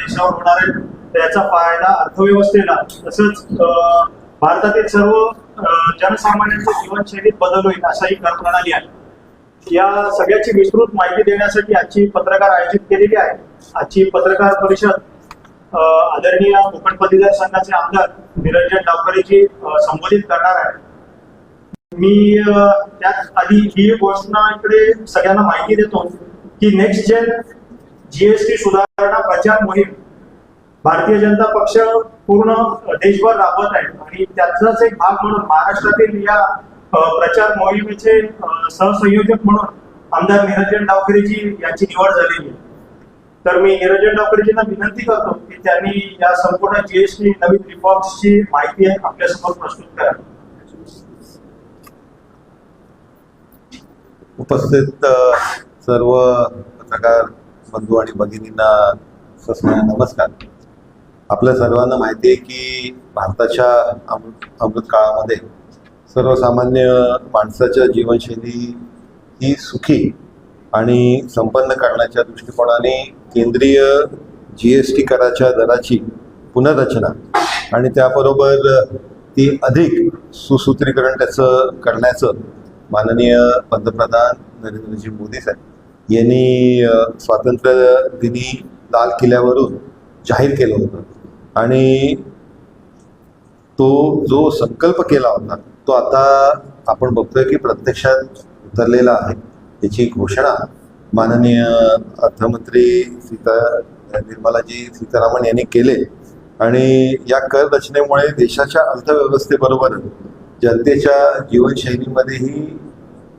देशावर होणार आहे. त्याचा फायदा अर्थव्यवस्थेला तसंच भारतातील सर्व जनसामान्यांच्या जीवनशैलीत बदल होईल असाही कर प्रणाली आहे. या सगळ्याची विस्तृत माहिती देण्यासाठी आजची पत्रकार आयोजित केलेली आहे. आजची पत्रकार परिषद अं, आदरणीय कोकण पदवीधर संघाचे आमदार निरंजन डावकरेजी संबोधित करणार आहे मी अं, त्यात आधी ही घोषणा इकडे सगळ्यांना माहिती देतो की नेक्स्ट जेन जीएसटी सुधारणा प्रचार मोहीम भारतीय जनता पक्ष पूर्ण देशभर राबवत आहे. आणि त्याचाच एक भाग म्हणून महाराष्ट्रातील या प्रचार मोहिमेचे सहसंयोजक म्हणून आमदार निरंजन डावकरेजी यांची निवड झालेली आहे. तर मी निरंजन डावकरेजींना विनंती करतो की त्यांनी या संपूर्ण जीएसटी नवीन रिफॉर्म्सची माहिती आपल्यासमोर प्रस्तुत करावी उपस्थित सर्व पत्रकार बंधू आणि भगिनींना सस्नेह नमस्कार. आपल्या सर्वांना माहिती आहे की भारताच्या अमृत अमृत काळामध्ये सर्वसामान्य माणसाच्या जीवनशैली ही सुखी आणि संपन्न करण्याच्या दृष्टिकोनाने केंद्रीय जी एस टी कराच्या दराची पुनर्रचना आणि त्याबरोबर ती अधिक सुसूत्रीकरण त्याचं करण्याचं माननीय पंतप्रधान नरेंद्रजी मोदी साहेब यांनी स्वातंत्र्य दिनी लाल किल्ल्यावरून जाहीर केलं होतं. आणि तो जो संकल्प केला होता तो आता आपण बघतोय की प्रत्यक्षात उतरलेला आहे. याची घोषणा माननीय अर्थमंत्री सीता निर्मलाजी सीतारामन यांनी केले. आणि या कर रचनेमुळे देशाच्या अर्थव्यवस्थेबरोबर जनतेच्या जीवनशैलीमध्येही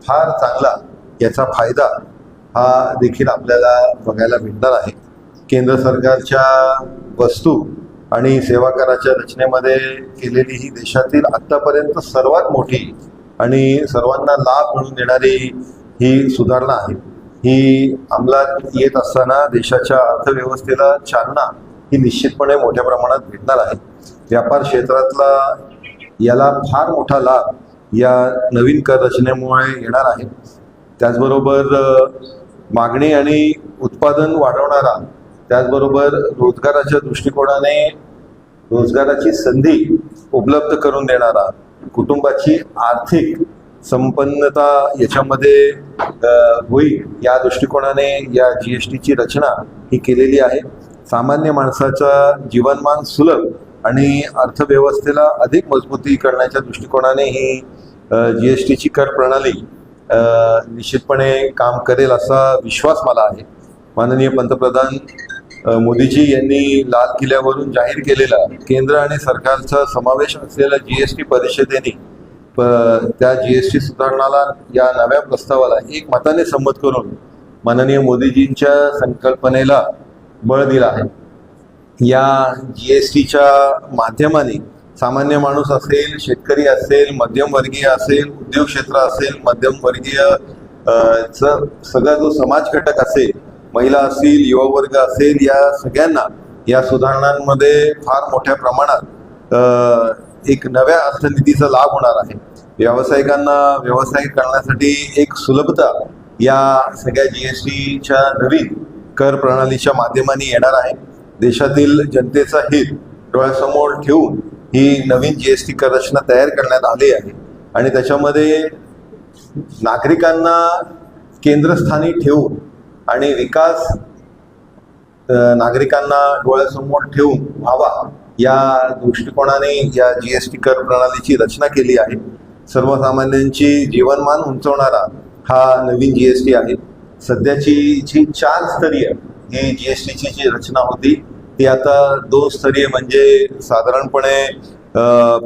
फार चांगला याचा फायदा हा देखील आपल्याला बघायला भेटणार आहे. केंद्र सरकारच्या वस्तू आणि सेवा कराच्या रचनेमध्ये केलेली ही देशातील आत्तापर्यंत सर्वात मोठी आणि सर्वांना लाभ म्हणून देणारी ही सुधारणा आहे. ही अंमलात येत असताना देशाच्या अर्थव्यवस्थेला चालना ही निश्चितपणे मोठ्या प्रमाणात भेटणार आहे. व्यापार क्षेत्रातला याला फार मोठा लाभ या नवीन कर रचनेमुळे येणार आहे. त्याचबरोबर मागणी आणि उत्पादन वाढवणारा त्याचबरोबर रोजगाराच्या दृष्टिकोनाने रोजगाराची संधी उपलब्ध करून देणारा कुटुंबाची आर्थिक संपन्नता याच्यामध्ये होईल या दृष्टिकोनाने या जी एस टीची रचना ही केलेली आहे. सामान्य माणसाचा जीवनमान सुलभ आणि अर्थव्यवस्थेला अधिक मजबूती करण्याच्या दृष्टिकोनाने ही जी एस टीची कर प्रणाली निश्चितपणे काम करेल असा विश्वास मला आहे. माननीय पंतप्रधान मोदीजी यांनी लाल किल्ल्यावरून जाहीर केलेला केंद्र आणि सरकारचा समावेश असलेल्या जी एस टी परिषदेने त्या जी एस टी सुधारणाला या नव्या प्रस्तावाला एक मताने संमत करून माननीय मोदीजींच्या संकल्पनेला बळ दिला आहे. या जी एस टीच्या माध्यमाने सामान्य माणूस असेल शेतकरी असेल मध्यमवर्गीय असेल उद्योग क्षेत्र असेल मध्यमवर्गीय सगळा जो समाज घटक असेल महिला असतील युवा वर्ग असेल या सगळ्यांना या सुधारणांमध्ये फार मोठ्या प्रमाणात एक नव्या अर्थनीतीचा लाभ होणार आहे. व्यावसायिकांना व्यवसाय करण्यासाठी एक सुलभता या सगळ्या जी एस टीच्या नवीन कर प्रणालीच्या माध्यमाने येणार आहे. देशातील जनतेचा हित डोळ्यासमोर ठेवून ही नवीन जी एस टी कर रचना तयार करण्यात आली आहे. आणि त्याच्यामध्ये नागरिकांना केंद्रस्थानी ठेवून आणि विकास नागरिकांना डोळ्यासमोर ठेवून व्हावा या दृष्टिकोनाने या जी एस टी कर प्रणालीची रचना केली आहे. सर्वसामान्यांची जीवनमान उंचवणारा हा नवीन जी एस टी आहे. सध्याची जी चार स्तरीय ही जी एस टीची जी रचना होती ती आता दोन स्तरीय म्हणजे साधारणपणे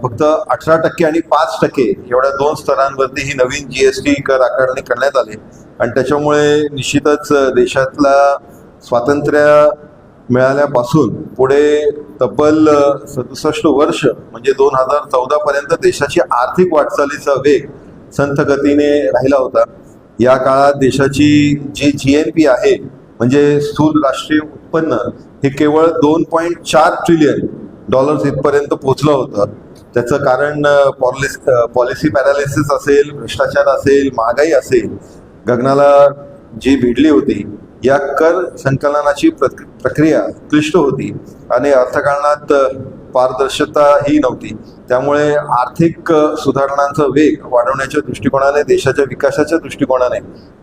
फक्त अठरा टक्के आणि पाच टक्के एवढ्या दोन स्तरांवरती ही नवीन जी एस टी कर आकारणी करण्यात आली. आणि त्याच्यामुळे निश्चितच देशातला स्वातंत्र्य मिळाल्यापासून पुढे तब्बल सदुसष्ट वर्ष म्हणजे दोन हजार चौदा पर्यंत देशाची आर्थिक वाटचालीचा वेग संथ गतीने राहिला होता. या काळात देशाची जी जी एन पी आहे म्हणजे स्थूल राष्ट्रीय उत्पन्न हे केवळ दोन पॉईंट चार ट्रिलियन डॉलर्स इथपर्यंत पोहोचलं होतं. त्याचं कारण पॉलिस पॉलिसी पॅरालिसिस असेल भ्रष्टाचार असेल महागाई असेल गगनाला जी भिडली होती या कर संकलनाची प्रक- प्रक्रिया क्लिष्ट होती आणि अर्थकारणात पारदर्शकता ही नव्हती. त्यामुळे आर्थिक सुधारणांचा वेग वाढवण्याच्या दृष्टिकोनाने देशाच्या विकासाच्या दृष्टिकोनाने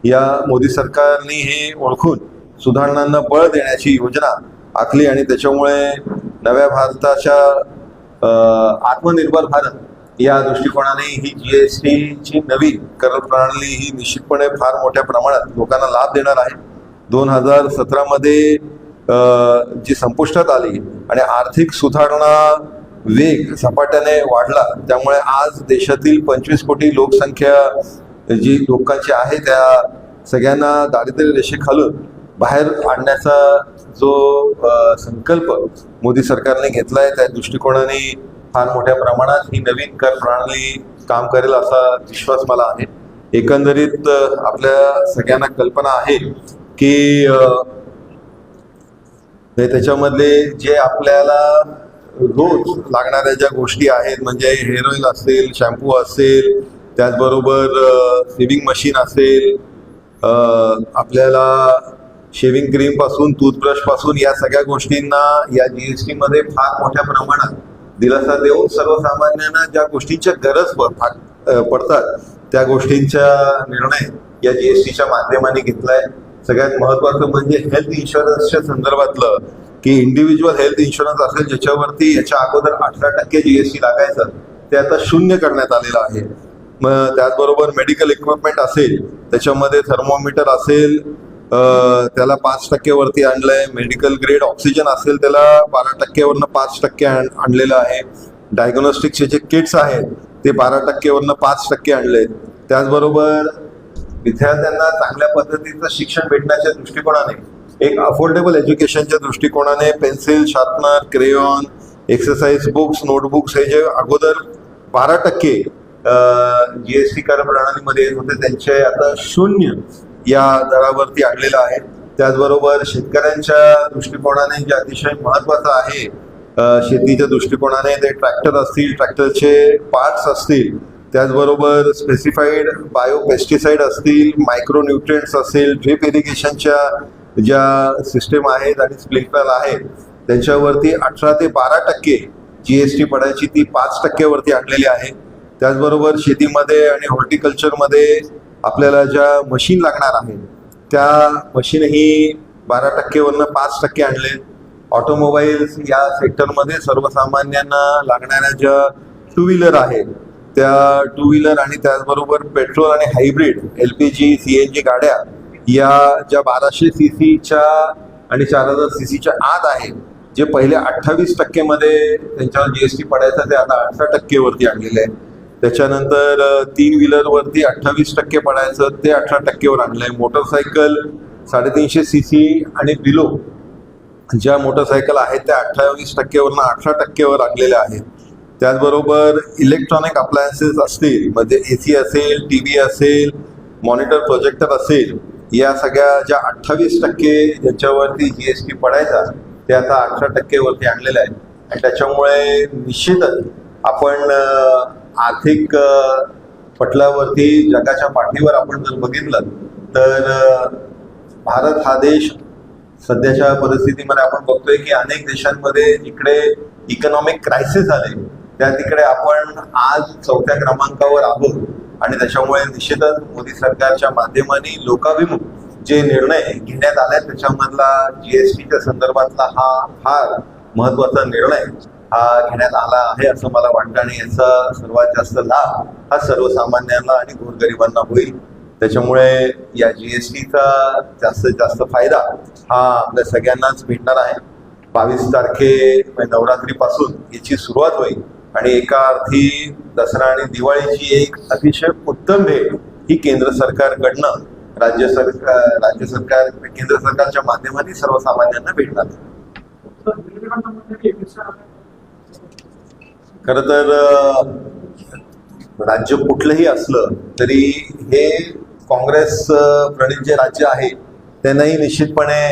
या मोदी सरकारने हे ओळखून सुधारणांना बळ देण्याची योजना आखली आणि त्याच्यामुळे नव्या भारताच्या आत्मनिर्भर भारत या दृष्टिकोनाने ही जी एस टीची नवी कर प्रणाली ही निश्चितपणे फार मोठ्या प्रमाणात लोकांना लाभ देणार आहे. दोन हजार सतरामध्ये जी संपुष्टात आली आणि आर्थिक सुधारणा वेग झपाट्याने वाढला त्यामुळे आज देशातील पंचवीस कोटी लोकसंख्या जी लोकांची आहे त्या सगळ्यांना दारिद्र्य रेषेखालून बाहेर आणण्याचा जो संकल्प मोदी सरकारने घेतलाय त्या दृष्टिकोनाने फार मोठ्या प्रमाणात ही नवीन कर प्रणाली काम करेल असा विश्वास मला आहे. एकंदरीत आपल्या सगळ्यांना कल्पना आहे की हे म्हणजे त्याच्यामधले जे आपल्याला रोज लागणाऱ्या ज्या गोष्टी आहेत म्हणजे हेअर ऑइल असेल शॅम्पू असेल त्याचबरोबर सेविंग मशीन असेल आपल्याला शेविंग क्रीमपासून टूथब्रशपासून या सगळ्या गोष्टींना या जीएसटी मध्ये फार मोठ्या प्रमाणात दिलासा देऊन सर्वसामान्यांना ज्या गोष्टींच्या गरज पडतात त्या गोष्टींचा निर्णय या जीएसटीच्या माध्यमाने घेतलाय. सगळ्यात महत्वाचं म्हणजे हेल्थ इन्शुरन्सच्या संदर्भातलं की इंडिव्हिज्युअल हेल्थ इन्शुरन्स असेल ज्याच्यावरती याच्या अगोदर अठरा टक्के जीएसटी लागायचं ते आता शून्य करण्यात आलेलं आहे. मग त्याचबरोबर मेडिकल इक्विपमेंट असेल त्याच्यामध्ये थर्मोमीटर असेल त्याला पाच टक्केवरती आणलंय. मेडिकल ग्रेड ऑक्सिजन असेल त्याला बारा टक्केवरनं पाच टक्के आण- आणलेलं आहे. डायग्नोस्टिक्सचे जे किट्स आहेत ते बारा टक्केवरनं पाच टक्के आणले त्याचबरोबर विद्यार्थ्यांना चांगल्या पद्धतीचं शिक्षण भेटण्याच्या दृष्टिकोनाने एक अफोर्डेबल एज्युकेशनच्या दृष्टिकोनाने pencil sharpener crayon exercise books notebooks हे जे अगोदर बारा टक्के जीएसटी कर प्रणालीमध्ये येत होते त्यांचे आता शून्य. या दरावरती आणलेला आहे. त्याचबरोबर शेतकऱ्यांच्या दृष्टिकोनाने जे अतिशय महत्वाचं आहे शेतीच्या दृष्टिकोनाने ते ट्रॅक्टर असतील ट्रॅक्टरचे पार्ट्स असतील त्याचबरोबर स्पेसिफाईड बायोपेस्टिसाईड असतील मायक्रो न्यूट्रिएंट्स असतील ड्रिप इरिगेशनच्या ज्या सिस्टम आहेत आणि स्प्रिंकलर आहेत त्यांच्यावरती अठरा ते बारा टक्के जी एस टी पडायची ती पाच टक्क्यावरती आणलेली आहे. त्याचबरोबर शेतीमध्ये आणि हॉर्टिकल्चरमध्ये आपल्याला ज्या मशीन लागणार आहेत त्या मशीनही बारा टक्केवरनं पाच टक्के आणले. ऑटोमोबाईल्स या सेक्टरमध्ये सर्वसामान्यांना लागणाऱ्या ज्या टू व्हीलर आहेत त्या टू व्हीलर आणि त्याचबरोबर पेट्रोल आणि hybrid L P G C N G गाड्या या ज्या बाराशे सी सीच्या आणि चार हजार सी सीच्या आत आहेत जे पहिले अठ्ठावीस टक्केमध्ये त्यांच्यावर जी एस टी पडायचं ते आता अठरा टक्केवरती आणलेले आहे. त्याच्यानंतर तीन व्हीलरवरती अठ्ठावीस टक्के पडायचं ते अठरा टक्केवर आणलं आहे मोटरसायकल साडेतीनशे सी सी आणि बिलो ज्या मोटरसायकल आहेत त्या अठ्ठावीस टक्केवरनं अठरा टक्केवर आणलेल्या आहेत. त्याचबरोबर इलेक्ट्रॉनिक अप्लायन्सेस असतील म्हणजे ए सी असेल टी व्ही असेल मॉनिटर प्रोजेक्टर असेल या सगळ्या ज्या अठ्ठावीस टक्के ज्याच्यावरती जी एस टी पडायचा ते आता अठरा टक्केवरती आणलेलं आहे आणि त्याच्यामुळे निश्चितच आपण आर्थिक पटलावरती जगाच्या पाठीवर आपण जर बघितलं तर भारत हा देश सध्याच्या परिस्थितीमध्ये आपण बघतोय की अनेक देशांमध्ये इकडे इकॉनॉमिक क्रायसिस आले. त्या तिकडे आपण आज चौथ्या क्रमांकावर आहोत. आणि त्याच्यामुळे निश्चितच मोदी सरकारच्या माध्यमाने लोकाभिमुख जे निर्णय घेण्यात आले त्याच्यामधला जीएसटीच्या संदर्भातला हा फार महत्त्वाचा निर्णय हा घेण्यात आला आहे असं मला वाटतं आणि याचा सर्वात जास्त लाभ हा सर्वसामान्यांना आणि गोरगरिबांना होईल. त्याच्यामुळे या जीएसटीचा जास्तीत जास्त फायदा हा आपल्या सगळ्यांनाच भेटणार आहे. बावीस तारखे म्हणजे नवरात्रीपासून याची सुरुवात होईल आणि एका अर्थी दसरा आणि दिवाळीची एक अतिशय उत्तम भेट ही केंद्र सरकारकडनं राज्य सरकार राज्य सरकार केंद्र सरकारच्या माध्यमातून सर्वसामान्यांना भेटणार खर तर राज्य कुठलंही असलं तरी हे काँग्रेस प्रणित जे राज्य आहे त्यांनाही निश्चितपणे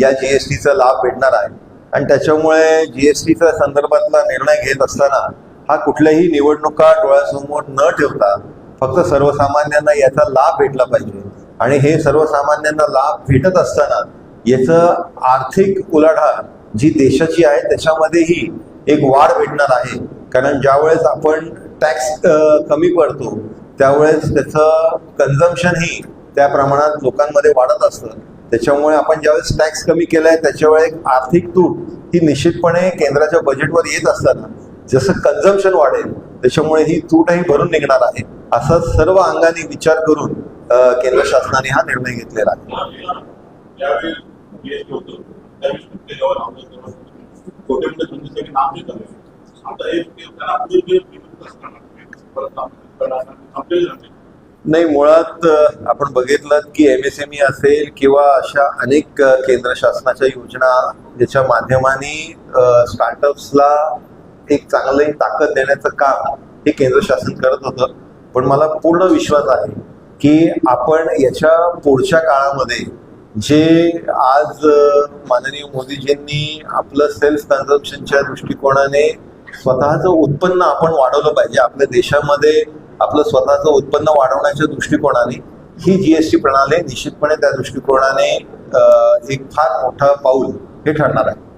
या जी एस टीचा लाभ भेटणार आहे. आणि त्याच्यामुळे जी एस टीचा संदर्भातला निर्णय घेत असताना हा कुठल्याही निवडणुका डोळ्यासमोर न ठेवता फक्त सर्वसामान्यांना याचा लाभ भेटला पाहिजे. आणि हे सर्वसामान्यांना लाभ भेटत असताना याचं आर्थिक उलाढाल जी देशाची आहे त्याच्यामध्येही एक वाढ भेटणार आहे. कारण ज्यावेळेस आपण टॅक्स कमी पडतो त्यावेळेस त्याचं कन्झम्पशनही त्या प्रमाणात लोकांमध्ये वाढत असतं. त्याच्यामुळे आपण ज्यावेळेस टॅक्स कमी केलाय त्याच्यामुळे एक आर्थिक तूट ही निश्चितपणे केंद्राच्या बजेटवर येत असताना जसं कन्झम्पशन वाढेल त्याच्यामुळे ही तूटही भरून निघणार आहे. असा सर्व अंगाने विचार करून केंद्र शासनाने हा निर्णय घेतलेला आहे. नाही मुळात आपण बघितलं की एम एस एम ई असेल किंवा अशा अनेक केंद्र शासनाच्या योजना ज्याच्या माध्यमाने स्टार्टअप्सला एक चांगली ताकद देण्याचं काम हे केंद्र शासन करत होतं. पण मला पूर्ण विश्वास आहे की आपण याच्या पुढच्या काळामध्ये जे आज माननीय मोदीजींनी आपलं सेल्फ कन्झम्पशनच्या दृष्टिकोनाने स्वतःच उत्पन्न आपण वाढवलं पाहिजे. आपल्या देशामध्ये आपलं स्वतःच उत्पन्न वाढवण्याच्या दृष्टिकोनाने ही जीएसटी प्रणाली निश्चितपणे त्या दृष्टिकोनाने एक फार मोठा पाऊल हे ठरणार आहे.